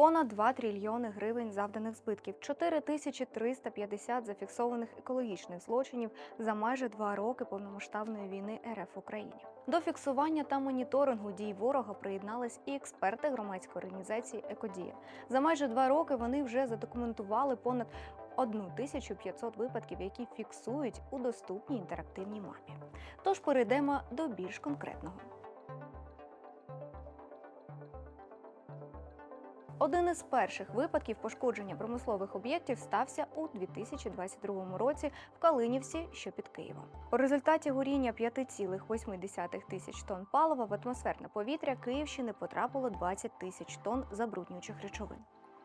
Понад 2 трильйони гривень завданих збитків, 4350 зафіксованих екологічних злочинів за майже два роки повномасштабної війни РФ в Україні. До фіксування та моніторингу дій ворога приєднались і експерти громадської організації Екодія. За майже два роки вони вже задокументували понад 1500 випадків, які фіксують у доступній інтерактивній мапі. Тож перейдемо до більш конкретного. Один із перших випадків пошкодження промислових об'єктів стався у 2022 році в Калинівці, що під Києвом. У результаті горіння 5,8 тисяч тонн палива в атмосферне повітря Київщини потрапило 20 тисяч тонн забруднюючих речовин.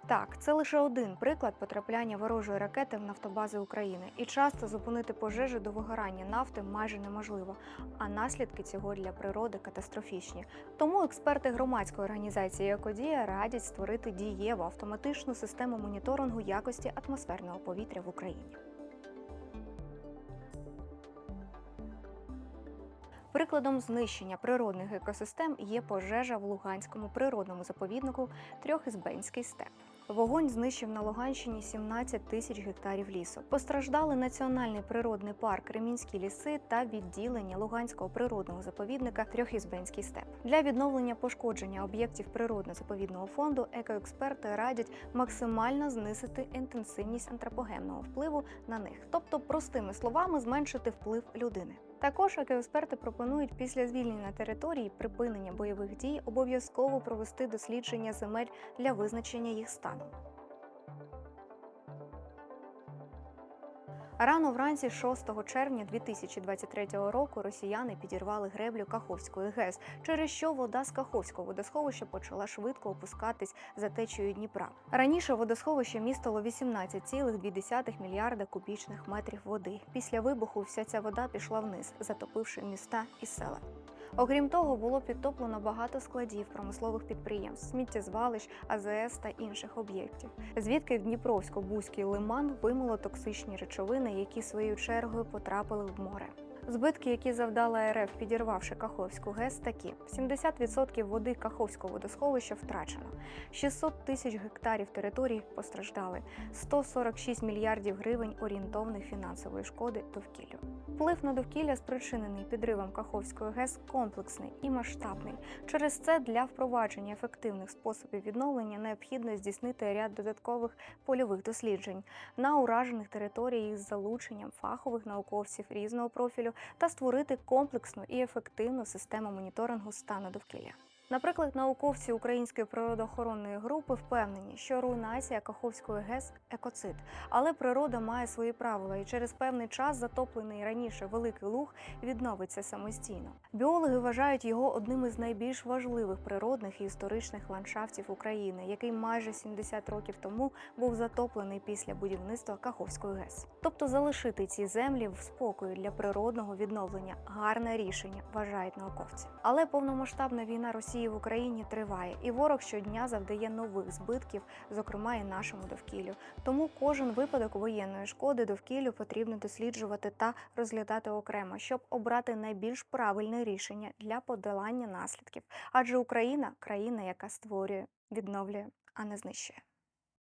Так, це лише один приклад потрапляння ворожої ракети в нафтобази України, і часто зупинити пожежу до вигорання нафти майже неможливо, а наслідки цього для природи катастрофічні. Тому експерти громадської організації Екодія радять створити дієву автоматичну систему моніторингу якості атмосферного повітря в Україні. Прикладом знищення природних екосистем є пожежа в Луганському природному заповіднику Трьохізбенський степ. Вогонь знищив на Луганщині 17 тисяч гектарів лісу. Постраждали національний природний парк Кремінські ліси та відділення Луганського природного заповідника Трьохізбенський степ. Для відновлення пошкодження об'єктів природно-заповідного фонду екоексперти радять максимально знизити інтенсивність антропогенного впливу на них, тобто, простими словами, зменшити вплив людини. Також екоексперти пропонують після звільнення території припинення бойових дій обов'язково провести дослідження земель для визначення їх стану. Рано вранці 6 червня 2023 року росіяни підірвали греблю Каховської ГЕС, через що вода з Каховського водосховища почала швидко опускатись за течією Дніпра. Раніше водосховище містило 18,2 мільярда кубічних метрів води. Після вибуху вся ця вода пішла вниз, затопивши міста і села. Окрім того, було підтоплено багато складів промислових підприємств, сміттєзвалищ, АЗС та інших об'єктів, звідки в Дніпровсько-Бузький лиман вимило токсичні речовини, які своєю чергою потрапили в море. Збитки, які завдала РФ, підірвавши Каховську ГЕС, такі: 70% води Каховського водосховища втрачено, 600 тисяч гектарів територій постраждали, 146 мільярдів гривень орієнтовних фінансової шкоди довкіллю. Вплив на довкілля, спричинений підривом Каховської ГЕС, комплексний і масштабний. Через це для впровадження ефективних способів відновлення необхідно здійснити ряд додаткових польових досліджень на уражених територіях з залученням фахових науковців різного профілю та створити комплексну і ефективну систему моніторингу стану довкілля. Наприклад, науковці Української природоохоронної групи впевнені, що руйнація Каховської ГЕС екоцид, але природа має свої правила, і через певний час затоплений раніше великий луг відновиться самостійно. Біологи вважають його одним із найбільш важливих природних і історичних ландшафтів України, який майже 70 років тому був затоплений після будівництва Каховської ГЕС. Тобто залишити ці землі в спокої для природного відновлення гарне рішення, вважають науковці. Але повномасштабна війна Росії в Україні триває, і ворог щодня завдає нових збитків, зокрема і нашому довкіллю. Тому кожен випадок воєнної шкоди довкіллю потрібно досліджувати та розглядати окремо, щоб обрати найбільш правильне рішення для подолання наслідків. Адже Україна країна, яка створює, відновлює, а не знищує.